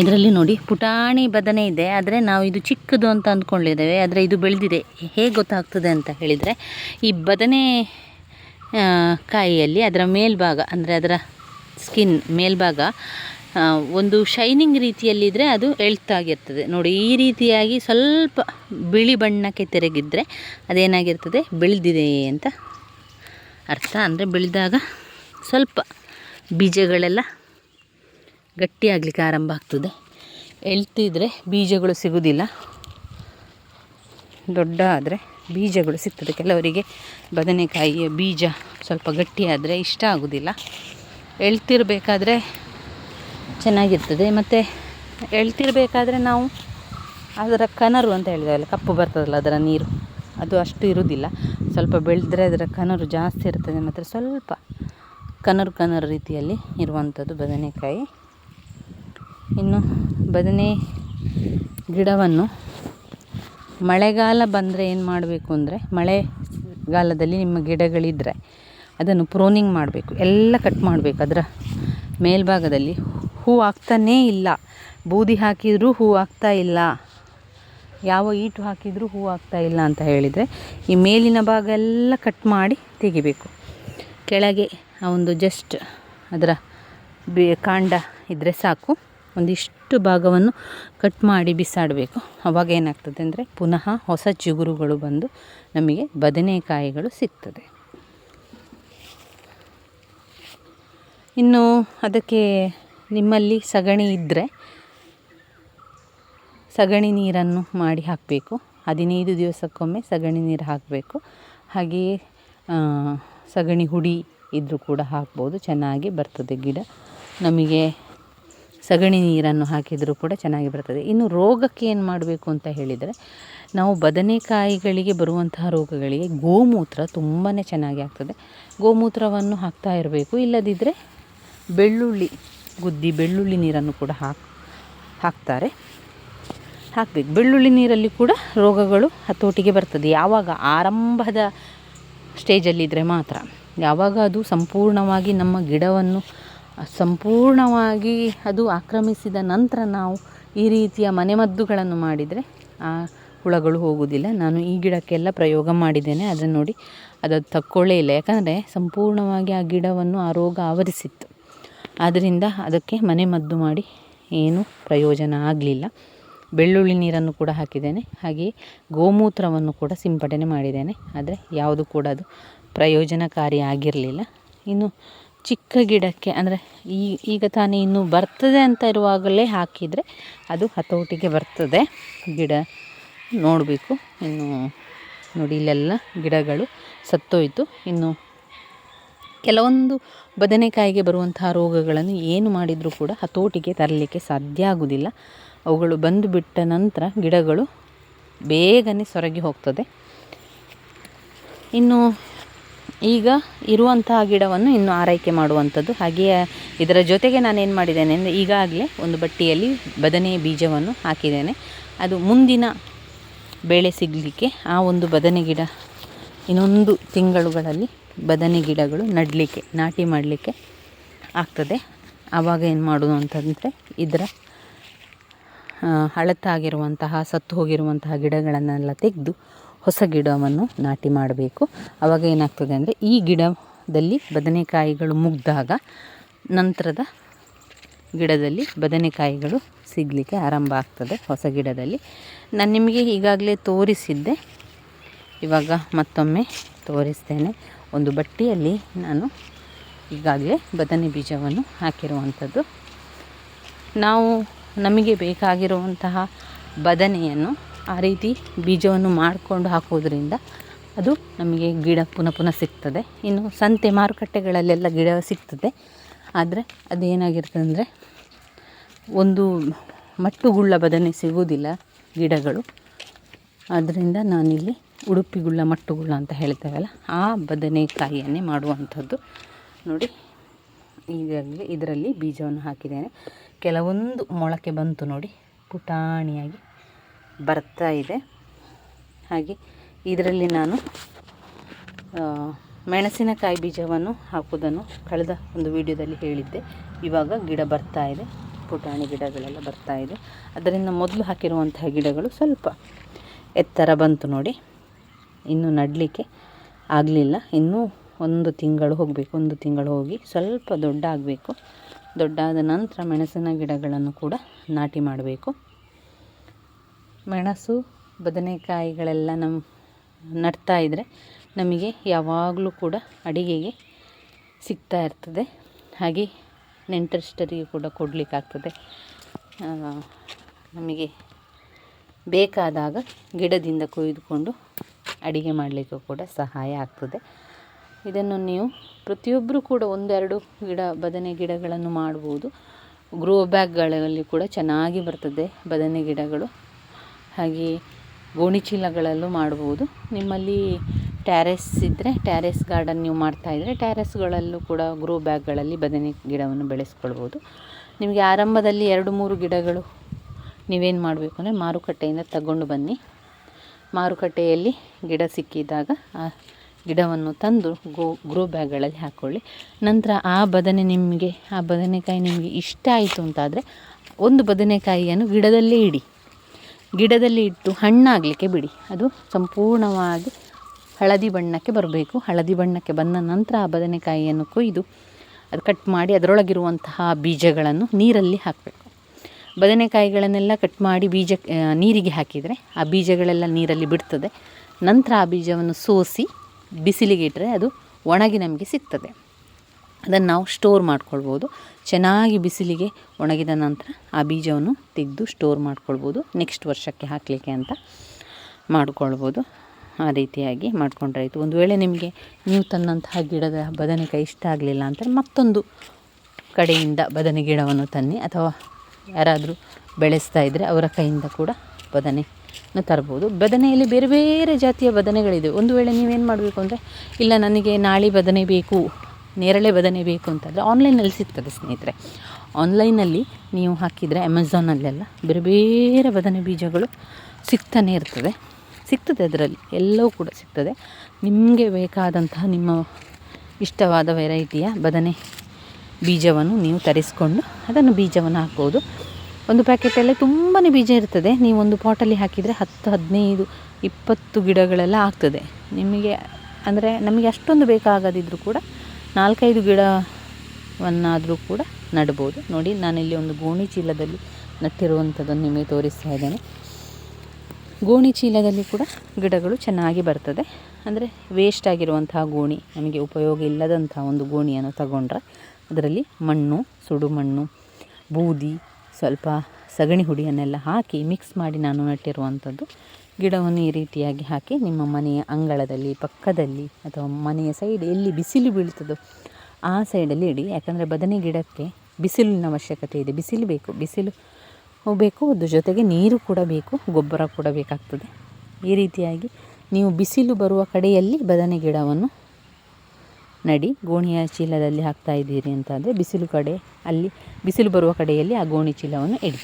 ಇದರಲ್ಲಿ ನೋಡಿ ಪುಟಾಣಿ ಬದನೆ ಇದೆ, ಆದರೆ ನಾವು ಇದು ಚಿಕ್ಕದು ಅಂತ ಅಂದ್ಕೊಂಡಿದ್ದೇವೆ, ಆದರೆ ಇದು ಬೆಳೆದಿದೆ. ಹೇಗೆ ಗೊತ್ತಾಗ್ತದೆ ಅಂತ ಹೇಳಿದರೆ, ಈ ಬದನೆ ಕಾಯಿಯಲ್ಲಿ ಅದರ ಮೇಲ್ಭಾಗ, ಅಂದರೆ ಅದರ ಸ್ಕಿನ್ ಮೇಲ್ಭಾಗ ಒಂದು ಶೈನಿಂಗ್ ರೀತಿಯಲ್ಲಿದ್ದರೆ ಅದು ಎಳ್ತಾಗಿರ್ತದೆ. ನೋಡಿ, ಈ ರೀತಿಯಾಗಿ ಸ್ವಲ್ಪ ಬಿಳಿ ಬಣ್ಣಕ್ಕೆ ತೆರೆಗಿದ್ರೆ ಅದೇನಾಗಿರ್ತದೆ? ಬೆಳೆದಿದೆ ಅಂತ ಅರ್ಥ ಅಂದರೆ ಬೆಳೆದಾಗ ಸ್ವಲ್ಪ ಬೀಜಗಳೆಲ್ಲ ಗಟ್ಟಿಯಾಗಲಿಕ್ಕೆ ಆರಂಭ ಆಗ್ತದೆ. ಎಳ್ತಿದ್ರೆ ಬೀಜಗಳು ಸಿಗುವುದಿಲ್ಲ ದೊಡ್ಡ ಆದರೆ ಬೀಜಗಳು ಸಿಗ್ತದೆ. ಕೆಲವರಿಗೆ ಬದನೆಕಾಯಿಯ ಬೀಜ ಸ್ವಲ್ಪ ಗಟ್ಟಿಯಾದರೆ ಇಷ್ಟ ಆಗೋದಿಲ್ಲ. ಎಳ್ತಿರಬೇಕಾದ್ರೆ ಚೆನ್ನಾಗಿರ್ತದೆ. ಮತ್ತು ಎಳ್ತಿರಬೇಕಾದ್ರೆ ನಾವು ಅದರ ಕನರು ಅಂತ ಹೇಳಿದೆವಲ್ಲ ಕಪ್ಪು ಬರ್ತದಲ್ಲ ಅದರ ನೀರು. ಅದು ಅಷ್ಟು ಇರುವುದಿಲ್ಲ ಸ್ವಲ್ಪ ಬೆಳೆದ್ರೆ ಅದರ ಕನರು ಜಾಸ್ತಿ ಇರ್ತದೆ ಮತ್ತು ಸ್ವಲ್ಪ ಕನರು ಕನರು ರೀತಿಯಲ್ಲಿ ಇರುವಂಥದ್ದು ಬದನೆಕಾಯಿ. ಇನ್ನು ಬದನೆ ಗಿಡವನ್ನು ಮಳೆಗಾಲ ಬಂದರೆ ಏನು ಮಾಡಬೇಕು ಅಂದರೆ ಮಳೆಗಾಲದಲ್ಲಿ ನಿಮ್ಮ ಗಿಡಗಳಿದ್ದರೆ ಅದನ್ನು ಪ್ರೋನಿಂಗ್ ಮಾಡಬೇಕು. ಎಲ್ಲ ಕಟ್ ಮಾಡಬೇಕು ಅದರ ಮೇಲ್ಭಾಗದಲ್ಲಿ. ಹೂ ಆಗ್ತಾನೇ ಇಲ್ಲ. ಬೂದಿ ಹಾಕಿದರೂ ಹೂ ಆಗ್ತಾ ಇಲ್ಲ. ಯಾವ ಈಟು ಹಾಕಿದರೂ ಹೂ ಆಗ್ತಾ ಇಲ್ಲ ಅಂತ ಹೇಳಿದರೆ ಈ ಮೇಲಿನ ಭಾಗ ಎಲ್ಲ ಕಟ್ ಮಾಡಿ ತೆಗಿಬೇಕು. ಕೆಳಗೆ ಆ ಒಂದು ಜಸ್ಟ್ ಅದರ ಬಿ ಕಾಂಡ ಇದ್ದರೆ ಸಾಕು. ಒಂದಿಷ್ಟು ಭಾಗವನ್ನು ಕಟ್ ಮಾಡಿ ಬಿಸಾಡಬೇಕು. ಅವಾಗ ಏನಾಗ್ತದೆ ಅಂದರೆ ಪುನಃ ಹೊಸ ಚಿಗುರುಗಳು ಬಂದು ನಮಗೆ ಬದನೆಕಾಯಿಗಳು ಸಿಗ್ತದೆ. ಇನ್ನು ಅದಕ್ಕೆ ನಿಮ್ಮಲ್ಲಿ ಸಗಣಿ ಇದ್ದರೆ ಸಗಣಿ ನೀರನ್ನು ಮಾಡಿ ಹಾಕಬೇಕು. ಹದಿನೈದು ದಿವಸಕ್ಕೊಮ್ಮೆ ಸಗಣಿ ನೀರು ಹಾಕಬೇಕು. ಹಾಗೆಯೇ ಸಗಣಿ ಹುಡಿ ಇದ್ದರೂ ಕೂಡ ಹಾಕ್ಬೋದು. ಚೆನ್ನಾಗಿ ಬರ್ತದೆ ಗಿಡ. ನಮಗೆ ಸಗಣಿ ನೀರನ್ನು ಹಾಕಿದರೂ ಕೂಡ ಚೆನ್ನಾಗಿ ಬರ್ತದೆ. ಇನ್ನು ರೋಗಕ್ಕೆ ಏನು ಮಾಡಬೇಕು ಅಂತ ಹೇಳಿದರೆ, ನಾವು ಬದನೆಕಾಯಿಗಳಿಗೆ ಬರುವಂತಹ ರೋಗಗಳಿಗೆ ಗೋಮೂತ್ರ ತುಂಬಾ ಚೆನ್ನಾಗಿ ಆಗ್ತದೆ. ಗೋಮೂತ್ರವನ್ನು ಹಾಕ್ತಾ ಇರಬೇಕು. ಇಲ್ಲದಿದ್ದರೆ ಬೆಳ್ಳುಳ್ಳಿ, ಗುದ್ದಿ ಬೆಳ್ಳುಳ್ಳಿ ನೀರನ್ನು ಕೂಡ ಹಾಕ್, ಹಾಕ್ತಾರೆ. ಹಾಕಬೇಕು. ಬೆಳ್ಳುಳ್ಳಿ ನೀರಲ್ಲಿ ಕೂಡ ರೋಗಗಳು ಹತೋಟಿಗೆ ಬರ್ತದೆ. ಯಾವಾಗ ಆರಂಭದ ಸ್ಟೇಜಲ್ಲಿದ್ದರೆ ಮಾತ್ರ. ಯಾವಾಗ ಅದು ಸಂಪೂರ್ಣವಾಗಿ ನಮ್ಮ ಗಿಡವನ್ನು, ಸಂಪೂರ್ಣವಾಗಿ ಅದು ಆಕ್ರಮಿಸಿದ ನಂತರ ನಾವು ಈ ರೀತಿಯ ಮನೆಮದ್ದುಗಳನ್ನು ಮಾಡಿದರೆ ಆ ಹುಳಗಳು ಹೋಗುವುದಿಲ್ಲ. ನಾನು ಈ ಗಿಡಕ್ಕೆಲ್ಲ ಪ್ರಯೋಗ ಮಾಡಿದ್ದೇನೆ. ಅದನ್ನು ನೋಡಿ ಅದು ತಕ್ಕೊಳ್ಳೇ ಇಲ್ಲ. ಯಾಕಂದರೆ ಸಂಪೂರ್ಣವಾಗಿ ಆ ಗಿಡವನ್ನು ಆ ರೋಗ ಆವರಿಸಿತ್ತು. ಆದ್ದರಿಂದ ಅದಕ್ಕೆ ಮನೆಮದ್ದು ಮಾಡಿ ಏನೂ ಪ್ರಯೋಜನ ಆಗಲಿಲ್ಲ. ಬೆಳ್ಳುಳ್ಳಿ ನೀರನ್ನು ಕೂಡ ಹಾಕಿದ್ದೇನೆ. ಹಾಗೆಯೇ ಗೋಮೂತ್ರವನ್ನು ಕೂಡ ಸಿಂಪಡಣೆ ಮಾಡಿದ್ದೇನೆ. ಆದರೆ ಯಾವುದು ಕೂಡ ಅದು ಪ್ರಯೋಜನಕಾರಿ ಆಗಿರಲಿಲ್ಲ. ಇನ್ನು ಚಿಕ್ಕ ಗಿಡಕ್ಕೆ ಅಂದರೆ ಈ, ಈಗ ತಾನೇ ಇನ್ನು ಬರ್ತದೆ ಅಂತ ಇರುವಾಗಲೇ ಹಾಕಿದರೆ ಅದು ಹತೋಟಿಗೆ ಬರ್ತದೆ. ಗಿಡ ನೋಡಬೇಕು. ಇನ್ನು ನೋಡಿ ಇಲ್ಲೆಲ್ಲ ಗಿಡಗಳು ಸತ್ತೋಯಿತು. ಇನ್ನು ಕೆಲವೊಂದು ಬದನೆಕಾಯಿಗೆ ಬರುವಂತಹ ರೋಗಗಳನ್ನು ಏನು ಮಾಡಿದರೂ ಕೂಡ ಹತೋಟಿಗೆ ತರಲಿಕ್ಕೆ ಸಾಧ್ಯ ಆಗುವುದಿಲ್ಲ ಅವುಗಳು ಬಂದು ಬಿಟ್ಟ ನಂತರ ಗಿಡಗಳು ಬೇಗನೆ ಸೊರಗಿ ಹೋಗ್ತದೆ. ಇನ್ನು ಈಗ ಇರುವಂತಹ ಗಿಡವನ್ನು ಇನ್ನು ಆರೈಕೆ ಮಾಡುವಂಥದ್ದು. ಹಾಗೆಯೇ ಇದರ ಜೊತೆಗೆ ನಾನೇನು ಮಾಡಿದ್ದೇನೆ ಅಂದರೆ ಈಗಾಗಲೇ ಒಂದು ಬಟ್ಟಿಯಲ್ಲಿ ಬದನೆ ಬೀಜವನ್ನು ಹಾಕಿದ್ದೇನೆ. ಅದು ಮುಂದಿನ ಬೆಳೆ ಸಿಗಲಿಕ್ಕೆ ಆ ಒಂದು ಬದನೆ ಗಿಡ ಇನ್ನೊಂದು ತಿಂಗಳುಗಳಲ್ಲಿ ಬದನೆ ಗಿಡಗಳು ನೆಡಲಿಕ್ಕೆ, ನಾಟಿ ಮಾಡಲಿಕ್ಕೆ ಆಗ್ತದೆ. ಆವಾಗ ಏನು ಮಾಡೋದು ಅಂತಂದರೆ ಇದರ ಹಳತಾಗಿರುವಂತಹ ಸತ್ತು ಹೋಗಿರುವಂತಹ ಗಿಡಗಳನ್ನೆಲ್ಲ ತೆಗೆದು ಹೊಸ ಗಿಡವನ್ನು ನಾಟಿ ಮಾಡಬೇಕು. ಆವಾಗ ಏನಾಗ್ತದೆ ಅಂದರೆ ಈ ಗಿಡದಲ್ಲಿ ಬದನೆಕಾಯಿಗಳು ಮುಗ್ದಾಗ ನಂತರದ ಗಿಡದಲ್ಲಿ ಬದನೆಕಾಯಿಗಳು ಸಿಗಲಿಕ್ಕೆ ಆರಂಭ ಆಗ್ತದೆ ಹೊಸ ಗಿಡದಲ್ಲಿ. ನಾನು ನಿಮಗೆ ಈಗಾಗಲೇ ತೋರಿಸಿದ್ದೆ. ಇವಾಗ ಮತ್ತೊಮ್ಮೆ ತೋರಿಸ್ತೇನೆ. ಒಂದು ಬಟ್ಟೆಯಲ್ಲಿ ನಾನು ಈಗಾಗಲೇ ಬದನೆ ಬೀಜವನ್ನು ಹಾಕಿರುವಂಥದ್ದು. ನಾವು ನಮಗೆ ಬೇಕಾಗಿರುವಂತಹ ಬದನೆಯನ್ನು ಆ ರೀತಿ ಬೀಜವನ್ನು ಮಾಡಿಕೊಂಡು ಹಾಕೋದ್ರಿಂದ ಅದು ನಮಗೆ ಗಿಡ ಪುನಃ ಪುನಃ ಸಿಗ್ತದೆ. ಇನ್ನು ಸಂತೆ ಮಾರುಕಟ್ಟೆಗಳಲ್ಲೆಲ್ಲ ಗಿಡ ಸಿಗ್ತದೆ. ಆದರೆ ಅದೇನಾಗಿರ್ತದೆ ಅಂದರೆ ಒಂದು ಮಟ್ಟುಗುಳ್ಳ ಬದನೆ ಸಿಗುವುದಿಲ್ಲ ಗಿಡಗಳು. ಆದ್ದರಿಂದ ನಾನಿಲ್ಲಿ ಉಡುಪಿಗುಳ್ಳ ಮಟ್ಟುಗುಳ್ಳ ಅಂತ ಹೇಳ್ತೇವಲ್ಲ, ಆ ಬದನೆಕಾಯಿಯನ್ನೇ ಮಾಡುವಂಥದ್ದು. ನೋಡಿ ಈಗಾಗಲೇ ಇದರಲ್ಲಿ ಬೀಜವನ್ನು ಹಾಕಿದ್ದೇನೆ. ಕೆಲವೊಂದು ಮೊಳಕೆ ಬಂತು ನೋಡಿ, ಪುಟಾಣಿಯಾಗಿ ಬರ್ತಾ ಇದೆ. ಹಾಗೆ ಇದರಲ್ಲಿ ನಾನು ಮೆಣಸಿನಕಾಯಿ ಬೀಜವನ್ನು ಹಾಕುವುದನ್ನು ಕಳೆದ ಒಂದು ವಿಡಿಯೋದಲ್ಲಿ ಹೇಳಿದ್ದೆ. ಇವಾಗ ಗಿಡ ಬರ್ತಾ ಇದೆ, ಪುಟಾಣಿ ಗಿಡಗಳೆಲ್ಲ ಬರ್ತಾ ಇದೆ. ಅದರಿಂದ ಮೊದಲು ಹಾಕಿರುವಂತಹ ಗಿಡಗಳು ಸ್ವಲ್ಪ ಎತ್ತರ ಬಂತು ನೋಡಿ. ಇನ್ನು ನಡಲಿಕ್ಕೆ ಆಗಲಿಲ್ಲ. ಇನ್ನೂ ಒಂದು ತಿಂಗಳು ಹೋಗಬೇಕು, ಒಂದು ತಿಂಗಳು ಹೋಗಿ ಸ್ವಲ್ಪ ದೊಡ್ಡ ಆಗಬೇಕು. ದೊಡ್ಡಾದ ನಂತರ ಮೆಣಸಿನ ಗಿಡಗಳನ್ನು ಕೂಡ ನಾಟಿ ಮಾಡಬೇಕು. ಮೆಣಸು, ಬದನೆಕಾಯಿಗಳೆಲ್ಲ ನಮ್ಮ ನಡ್ತಾ ಇದ್ದರೆ ನಮಗೆ ಯಾವಾಗಲೂ ಕೂಡ ಅಡಿಗೆಗೆ ಸಿಗ್ತಾ ಇರ್ತದೆ. ಹಾಗೆ ನೆಂಟರಿಷ್ಟರಿಗೆ ಕೂಡ ಕೊಡಲಿಕ್ಕಾಗ್ತದೆ ನಮಗೆ ಬೇಕಾದಾಗ ಗಿಡದಿಂದ ಕೊಯ್ದುಕೊಂಡು ಅಡಿಗೆ ಮಾಡಲಿಕ್ಕೂ ಕೂಡ ಸಹಾಯ ಆಗ್ತದೆ. ಇದನ್ನು ನೀವು ಪ್ರತಿಯೊಬ್ಬರೂ ಕೂಡ ಒಂದೆರಡು ಗಿಡ, ಬದನೆ ಗಿಡಗಳನ್ನು ಮಾಡ್ಬೋದು. ಗ್ರೋ ಬ್ಯಾಗ್ಗಳಲ್ಲಿ ಕೂಡ ಚೆನ್ನಾಗಿ ಬರ್ತದೆ ಬದನೆ ಗಿಡಗಳು. ಹಾಗೆಯೇ ಗೋಣಿಚೀಲಗಳಲ್ಲೂ ಮಾಡ್ಬೋದು. ನಿಮ್ಮಲ್ಲಿ ಟ್ಯಾರೆಸ್ ಇದ್ದರೆ ಟ್ಯಾರೆಸ್ ಗಾರ್ಡನ್ ನೀವು ಮಾಡ್ತಾಯಿದ್ರೆ ಟ್ಯಾರೆಸ್ಗಳಲ್ಲೂ ಕೂಡ ಗ್ರೋ ಬ್ಯಾಗ್ಗಳಲ್ಲಿ ಬದನೆ ಗಿಡವನ್ನು ಬೆಳೆಸ್ಕೊಳ್ಬೋದು. ನಿಮಗೆ ಆರಂಭದಲ್ಲಿ ಎರಡು ಮೂರು ಗಿಡಗಳು ನೀವೇನು ಮಾಡಬೇಕು ಅಂದರೆ ಮಾರುಕಟ್ಟೆಯಿಂದ ತಗೊಂಡು ಬನ್ನಿ. ಮಾರುಕಟ್ಟೆಯಲ್ಲಿ ಗಿಡ ಸಿಕ್ಕಿದಾಗ ಆ ಗಿಡವನ್ನು ತಂದು ಗೋ ಗ್ರೋ ಬ್ಯಾಗ್ಗಳಲ್ಲಿ ಹಾಕ್ಕೊಳ್ಳಿ ನಂತರ ಆ ಬದನೆ ನಿಮಗೆ, ಆ ಬದನೆಕಾಯಿ ನಿಮಗೆ ಇಷ್ಟ ಆಯಿತು ಅಂತಾದರೆ ಒಂದು ಬದನೆಕಾಯಿಯನ್ನು ಗಿಡದಲ್ಲೇ ಇಡಿ. ಗಿಡದಲ್ಲಿ ಇಟ್ಟು ಹಣ್ಣಾಗಲಿಕ್ಕೆ ಬಿಡಿ. ಅದು ಸಂಪೂರ್ಣವಾಗಿ ಹಳದಿ ಬಣ್ಣಕ್ಕೆ ಬರಬೇಕು. ಹಳದಿ ಬಣ್ಣಕ್ಕೆ ಬಂದ ನಂತರ ಆ ಬದನೆಕಾಯಿಯನ್ನು ಕೊಯ್ದು ಅದು ಕಟ್ ಮಾಡಿ ಅದರೊಳಗಿರುವಂತಹ ಬೀಜಗಳನ್ನು ನೀರಲ್ಲಿ ಹಾಕಬೇಕು. ಬದನೆಕಾಯಿಗಳನ್ನೆಲ್ಲ ಕಟ್ ಮಾಡಿ ಬೀಜ ನೀರಿಗೆ ಹಾಕಿದರೆ ಆ ಬೀಜಗಳೆಲ್ಲ ನೀರಲ್ಲಿ ಬಿಡ್ತದೆ. ನಂತರ ಆ ಬೀಜವನ್ನು ಸೋಸಿ ಬಿಸಿಲಿಗೆ ಇಟ್ಟರೆ ಅದು ಒಣಗಿ ನಮಗೆ ಸಿಗ್ತದೆ. ಅದನ್ನು ನಾವು ಸ್ಟೋರ್ ಮಾಡ್ಕೊಳ್ಬೋದು. ಚೆನ್ನಾಗಿ ಬಿಸಿಲಿಗೆ ಒಣಗಿದ ನಂತರ ಆ ಬೀಜವನ್ನು ತೆಗೆದು ಸ್ಟೋರ್ ಮಾಡ್ಕೊಳ್ಬೋದು. ನೆಕ್ಸ್ಟ್ ವರ್ಷಕ್ಕೆ ಹಾಕಲಿಕ್ಕೆ ಅಂತ ಮಾಡಿಕೊಳ್ಬೋದು. ಆ ರೀತಿಯಾಗಿ ಮಾಡ್ಕೊಂಡ್ರೆ ಆಯಿತು. ಒಂದು ವೇಳೆ ನಿಮಗೆ ನೀವು ತಂದಂತಹ ಗಿಡದ ಬದನೆಕಾಯಿ ಇಷ್ಟ ಆಗಲಿಲ್ಲ ಅಂದರೆ ಮತ್ತೊಂದು ಕಡೆಯಿಂದ ಬದನೆ ಗಿಡವನ್ನು ತನ್ನಿ ಅಥವಾ ಯಾರಾದರೂ ಬೆಳೆಸ್ತಾ ಇದ್ದರೆ ಅವರ ಕೈಯಿಂದ ಕೂಡ ಬದನೆ ತರ್ಬೋದು. ಬದನೆಯಲ್ಲಿ ಬೇರೆ ಬೇರೆ ಜಾತಿಯ ಬದನೆಗಳಿದೆ. ಒಂದು ವೇಳೆ ನೀವೇನು ಮಾಡಬೇಕು ಅಂದರೆ, ಇಲ್ಲ ನನಗೆ ನಾಳೆ ಬದನೆ ಬೇಕು, ನೇರಳೆ ಬದನೆ ಬೇಕು ಅಂತಂದರೆ ಆನ್ಲೈನಲ್ಲಿ ಸಿಗ್ತದೆ ಸ್ನೇಹಿತರೆ. ಆನ್ಲೈನಲ್ಲಿ ನೀವು ಹಾಕಿದರೆ ಅಮೆಝಾನಲ್ಲೆಲ್ಲ ಬೇರೆ ಬೇರೆ ಬದನೆ ಬೀಜಗಳು ಸಿಗ್ತಾನೆ ಇರ್ತದೆ. ಸಿಗ್ತದೆ ಅದರಲ್ಲಿ. ಎಲ್ಲವೂ ಕೂಡ ಸಿಗ್ತದೆ. ನಿಮಗೆ ಬೇಕಾದಂತಹ ನಿಮ್ಮ ಇಷ್ಟವಾದ ವೆರೈಟಿಯ ಬದನೆ ಬೀಜವನ್ನು ನೀವು ತರಿಸ್ಕೊಂಡು ಅದನ್ನು ಬೀಜವನ್ನು ಹಾಕ್ಬೋದು. ಒಂದು ಪ್ಯಾಕೆಟಲ್ಲಿ ತುಂಬಾ ಬೀಜ ಇರ್ತದೆ. ನೀವು ಒಂದು ಪಾಟಲ್ಲಿ ಹಾಕಿದರೆ ಹತ್ತು, ಹದಿನೈದು, ಇಪ್ಪತ್ತು ಗಿಡಗಳೆಲ್ಲ ಆಗ್ತದೆ. ನಿಮಗೆ ಅಂದರೆ ನಮಗೆ ಅಷ್ಟೊಂದು ಬೇಕಾಗದಿದ್ದರೂ ಕೂಡ ನಾಲ್ಕೈದು ಗಿಡವನ್ನಾದರೂ ಕೂಡ ನಡ್ಬೋದು. ನೋಡಿ, ನಾನಿಲ್ಲಿ ಒಂದು ಗೋಣಿ ಚೀಲದಲ್ಲಿ ನಟ್ಟಿರುವಂಥದ್ದನ್ನು ನಿಮಗೆ ತೋರಿಸ್ತಾ ಇದ್ದೇನೆ. ಗೋಣಿ ಚೀಲದಲ್ಲಿ ಕೂಡ ಗಿಡಗಳು ಚೆನ್ನಾಗಿ ಬರ್ತದೆ. ಅಂದರೆ ವೇಸ್ಟ್ ಆಗಿರುವಂತಹ ಗೋಣಿ, ನಮಗೆ ಉಪಯೋಗ ಇಲ್ಲದಂಥ ಒಂದು ಗೋಣಿಯನ್ನು ತಗೊಂಡ್ರೆ ಅದರಲ್ಲಿ ಮಣ್ಣು, ಸುಡು ಮಣ್ಣು, ಬೂದಿ, ಸ್ವಲ್ಪ ಸಗಣಿ ಹುಡಿಯನ್ನೆಲ್ಲ ಹಾಕಿ ಮಿಕ್ಸ್ ಮಾಡಿ ನಾನು ನೆಟ್ಟಿರುವಂಥದ್ದು. ಗಿಡವನ್ನು ಈ ರೀತಿಯಾಗಿ ಹಾಕಿ ನಿಮ್ಮ ಮನೆಯ ಅಂಗಳದಲ್ಲಿ, ಪಕ್ಕದಲ್ಲಿ ಅಥವಾ ಮನೆಯ ಸೈಡ್ ಎಲ್ಲಿ ಬಿಸಿಲು ಬೀಳ್ತದೋ ಆ ಸೈಡಲ್ಲಿ ಇಡಿ. ಯಾಕಂದರೆ ಬದನೆ ಗಿಡಕ್ಕೆ ಬಿಸಿಲಿನ ಅವಶ್ಯಕತೆ ಇದೆ. ಬಿಸಿಲು ಬೇಕು. ಬಿಸಿಲು ಬೇಕು. ಅದ್ರ ಜೊತೆಗೆ ನೀರು ಕೂಡ ಬೇಕು. ಗೊಬ್ಬರ ಕೂಡ ಬೇಕಾಗ್ತದೆ. ಈ ರೀತಿಯಾಗಿ ನೀವು ಬಿಸಿಲು ಬರುವ ಕಡೆಯಲ್ಲಿ ಬದನೆ ಗಿಡವನ್ನು ನಡಿ, ಗೋಣಿಯ ಚೀಲದಲ್ಲಿ ಹಾಕ್ತಾ ಇದ್ದೀರಿ ಅಂತಾದರೆ ಬಿಸಿಲು ಕಡೆ ಅಲ್ಲಿ, ಬಿಸಿಲು ಬರುವ ಕಡೆಯಲ್ಲಿ ಆ ಗೋಣಿ ಚೀಲವನ್ನು ಇಡಿ.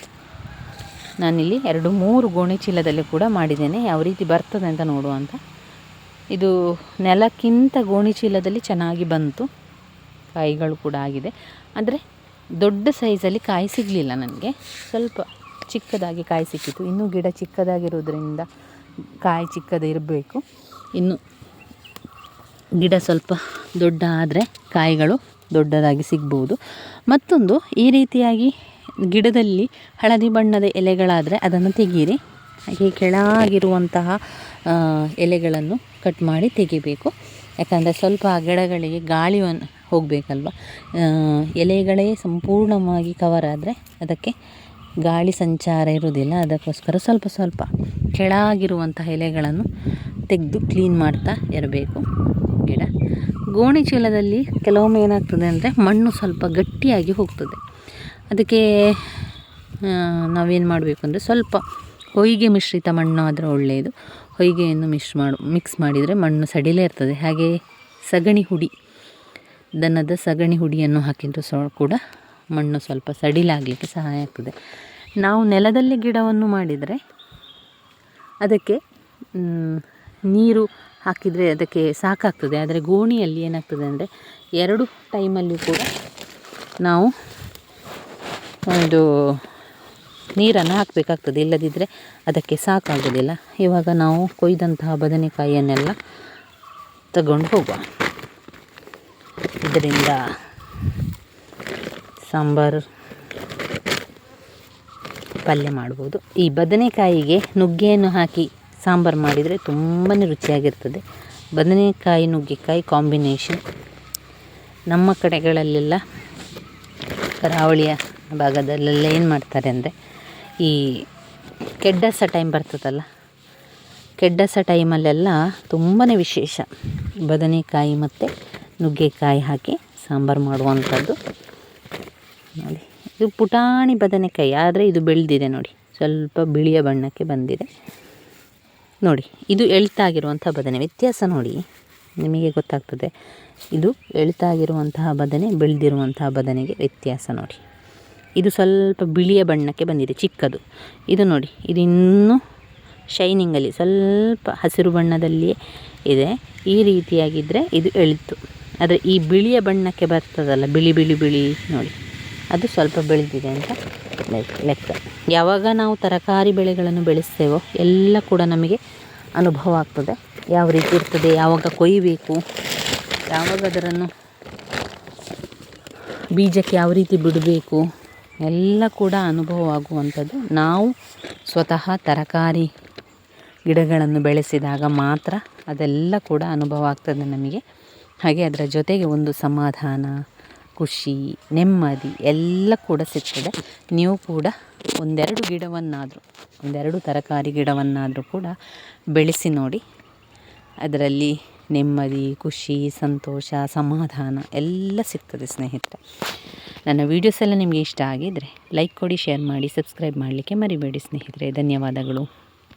ನಾನಿಲ್ಲಿ ಎರಡು ಮೂರು ಗೋಣಿ ಚೀಲದಲ್ಲಿ ಕೂಡ ಮಾಡಿದ್ದೇನೆ. ಯಾವ ರೀತಿ ಬರ್ತದೆ ಅಂತ ನೋಡುವ ಅಂತ. ಇದು ನೆಲಕ್ಕಿಂತ ಗೋಣಿ ಚೀಲದಲ್ಲಿ ಚೆನ್ನಾಗಿ ಬಂತು. ಕಾಯಿಗಳು ಕೂಡ ಆಗಿದೆ. ಅಂದರೆ ದೊಡ್ಡ ಸೈಜಲ್ಲಿ ಕಾಯಿ ಸಿಗಲಿಲ್ಲ ನನಗೆ. ಸ್ವಲ್ಪ ಚಿಕ್ಕದಾಗಿ ಕಾಯಿ ಸಿಕ್ಕಿತು. ಇನ್ನೂ ಗಿಡ ಚಿಕ್ಕದಾಗಿರೋದ್ರಿಂದ ಕಾಯಿ ಚಿಕ್ಕದೇ ಇರಬೇಕು ಇನ್ನು ಗಿಡ ಸ್ವಲ್ಪ ದೊಡ್ಡ ಆದರೆ ಕಾಯಿಗಳು ದೊಡ್ಡದಾಗಿ ಸಿಗ್ಬೋದು. ಮತ್ತೊಂದು, ಈ ರೀತಿಯಾಗಿ ಗಿಡದಲ್ಲಿ ಹಳದಿ ಬಣ್ಣದ ಎಲೆಗಳಾದರೆ ಅದನ್ನು ತೆಗೀರಿ. ಹಾಗೆ ಕೆಳಗಿರುವಂತಹ ಎಲೆಗಳನ್ನು ಕಟ್ ಮಾಡಿ ತೆಗಿಬೇಕು. ಯಾಕಂದರೆ ಸ್ವಲ್ಪ ಆ ಗಿಡಗಳಿಗೆ ಗಾಳಿಯನ್ನು ಹೋಗಬೇಕಲ್ವ? ಎಲೆಗಳೇ ಸಂಪೂರ್ಣವಾಗಿ ಕವರ್ ಆದರೆ ಅದಕ್ಕೆ ಗಾಳಿ ಸಂಚಾರ ಇರುವುದಿಲ್ಲ. ಅದಕ್ಕೋಸ್ಕರ ಸ್ವಲ್ಪ ಸ್ವಲ್ಪ ಕೆಳಗಿರುವಂತಹ ಎಲೆಗಳನ್ನು ತೆಗೆದು ಕ್ಲೀನ್ ಮಾಡ್ತಾ ಇರಬೇಕು. ಗೋಣಿ ಚೀಲದಲ್ಲಿ ಕೆಲವೊಮ್ಮೆ ಏನಾಗ್ತದೆ ಅಂದರೆ ಮಣ್ಣು ಸ್ವಲ್ಪ ಗಟ್ಟಿಯಾಗಿ ಹೋಗ್ತದೆ. ಅದಕ್ಕೆ ನಾವೇನು ಮಾಡಬೇಕು ಅಂದರೆ ಸ್ವಲ್ಪ ಹೊಯ್ಗೆ ಮಿಶ್ರಿತ ಮಣ್ಣು ಆದರೆ ಒಳ್ಳೆಯದು. ಹೊಯ್ಗೆಯನ್ನು ಮಿಶ್ ಮಾಡು, ಮಿಕ್ಸ್ ಮಾಡಿದರೆ ಮಣ್ಣು ಸಡಿಲೇ ಇರ್ತದೆ. ಹಾಗೆ ಸಗಣಿ ಹುಡಿ, ದನದ ಸಗಣಿ ಹುಡಿಯನ್ನು ಹಾಕಿದರೂ ಸಹ ಕೂಡ ಮಣ್ಣು ಸ್ವಲ್ಪ ಸಡಿಲಾಗಲಿಕ್ಕೆ ಸಹಾಯ ಆಗ್ತದೆ. ನಾವು ನೆಲದಲ್ಲಿ ಗಿಡವನ್ನು ಮಾಡಿದರೆ ಅದಕ್ಕೆ ನೀರು ಹಾಕಿದರೆ ಅದಕ್ಕೆ ಸಾಕಾಗ್ತದೆ, ಆದರೆ ಗೋಣಿಯಲ್ಲಿ ಏನಾಗ್ತದೆ ಅಂದರೆ ಎರಡು ಟೈಮಲ್ಲಿ ಕೂಡ ನಾವು ಒಂದು ನೀರನ್ನು ಹಾಕಬೇಕಾಗ್ತದೆ. ಇಲ್ಲದಿದ್ದರೆ ಅದಕ್ಕೆ ಸಾಕಾಗೋದಿಲ್ಲ. ಇವಾಗ ನಾವು ಕೊಯ್ದಂತಹ ಬದನೆಕಾಯಿಯನ್ನೆಲ್ಲ ತಗೊಂಡು ಹೋಗುವ. ಇದರಿಂದ ಸಾಂಬಾರು ಪಲ್ಯ ಮಾಡ್ಬೋದು. ಈ ಬದನೆಕಾಯಿಗೆ ನುಗ್ಗೆಯನ್ನು ಹಾಕಿ ಸಾಂಬಾರು ಮಾಡಿದರೆ ತುಂಬಾ ರುಚಿಯಾಗಿರ್ತದೆ. ಬದನೆಕಾಯಿ, ನುಗ್ಗೆಕಾಯಿ ಕಾಂಬಿನೇಷನ್. ನಮ್ಮ ಕಡೆಗಳಲ್ಲೆಲ್ಲ ಕರಾವಳಿಯ ಭಾಗದಲ್ಲೆಲ್ಲ ಏನು ಮಾಡ್ತಾರೆ ಅಂದರೆ ಈ ಕೆಡ್ಡಸ ಟೈಮ್ ಬರ್ತದಲ್ಲ, ಕೆಡ್ಡಸ ಟೈಮಲ್ಲೆಲ್ಲ ತುಂಬಾ ವಿಶೇಷ. ಬದನೆಕಾಯಿ ಮತ್ತು ನುಗ್ಗೆಕಾಯಿ ಹಾಕಿ ಸಾಂಬಾರು ಮಾಡುವಂಥದ್ದು. ನೋಡಿ, ಇದು ಪುಟಾಣಿ ಬದನೆಕಾಯಿ, ಆದರೆ ಇದು ಬೆಳೆದಿದೆ ನೋಡಿ. ಸ್ವಲ್ಪ ಬಿಳಿಯ ಬಣ್ಣಕ್ಕೆ ಬಂದಿದೆ. ನೋಡಿ, ಇದು ಎಳ್ತಾಗಿರುವಂಥ ಬದನೆ. ವ್ಯತ್ಯಾಸ ನೋಡಿ, ನಿಮಗೆ ಗೊತ್ತಾಗ್ತದೆ. ಇದು ಎಳ್ತಾಗಿರುವಂತಹ ಬದನೆ, ಬೆಳೆದಿರುವಂತಹ ಬದನೆಗೆ ವ್ಯತ್ಯಾಸ ನೋಡಿ. ಇದು ಸ್ವಲ್ಪ ಬಿಳಿಯ ಬಣ್ಣಕ್ಕೆ ಬಂದಿದೆ, ಚಿಕ್ಕದು. ಇದು ನೋಡಿ, ಇದು ಇನ್ನೂ ಶೈನಿಂಗಲ್ಲಿ ಸ್ವಲ್ಪ ಹಸಿರು ಬಣ್ಣದಲ್ಲಿಯೇ ಇದೆ. ಈ ರೀತಿಯಾಗಿದ್ದರೆ ಇದು ಎಳಿತು. ಆದರೆ ಈ ಬಿಳಿಯ ಬಣ್ಣಕ್ಕೆ ಬರ್ತದಲ್ಲ, ಬಿಳಿ ಬಿಳಿ ಬಿಳಿ ನೋಡಿ. ಅದು ಸ್ವಲ್ಪ ಬೆಳೆದಿದೆ ಅಂತ ಲೆಕ್ಕ. ಯಾವಾಗ ನಾವು ತರಕಾರಿ ಬೆಳೆಗಳನ್ನು ಬೆಳೆಸ್ತೇವೋ ಎಲ್ಲ ಕೂಡ ನಮಗೆ ಅನುಭವ ಆಗ್ತದೆ. ಯಾವ ರೀತಿ ಇರ್ತದೆ, ಯಾವಾಗ ಕೊಯ್ಯಬೇಕು ಯಾವಾಗ ಅದರನ್ನು ಬೀಜಕ್ಕೆ ಯಾವ ರೀತಿ ಬಿಡಬೇಕು, ಎಲ್ಲ ಕೂಡ ಅನುಭವ ಆಗುವಂಥದ್ದು ನಾವು ಸ್ವತಃ ತರಕಾರಿ ಗಿಡಗಳನ್ನು ಬೆಳೆಸಿದಾಗ ಮಾತ್ರ ಅದೆಲ್ಲ ಕೂಡ ಅನುಭವ ಆಗ್ತದೆ ನಮಗೆ. ಹಾಗೆ ಅದರ ಜೊತೆಗೆ ಒಂದು ಸಮಾಧಾನ ಖುಷಿ, ನೆಮ್ಮದಿ ಎಲ್ಲ ಕೂಡ ಸಿಗ್ತದೆ. ನೀವು ಕೂಡ ಒಂದೆರಡು ಗಿಡವನ್ನಾದರೂ, ಒಂದೆರಡು ತರಕಾರಿ ಗಿಡವನ್ನಾದರೂ ಕೂಡ ಬೆಳೆಸಿ ನೋಡಿ. ಅದರಲ್ಲಿ ನೆಮ್ಮದಿ, ಖುಷಿ, ಸಂತೋಷ, ಸಮಾಧಾನ ಎಲ್ಲ ಸಿಗ್ತದೆ ಸ್ನೇಹಿತರೆ. ನನ್ನ ವೀಡಿಯೋಸ್ ಎಲ್ಲ ನಿಮಗೆ ಇಷ್ಟ ಆಗಿದ್ದರೆ ಲೈಕ್ ಕೊಡಿ ಶೇರ್ ಮಾಡಿ ಸಬ್ಸ್ಕ್ರೈಬ್ ಮಾಡಲಿಕ್ಕೆ ಮರಿಬೇಡಿ ಸ್ನೇಹಿತರೆ. ಧನ್ಯವಾದಗಳು.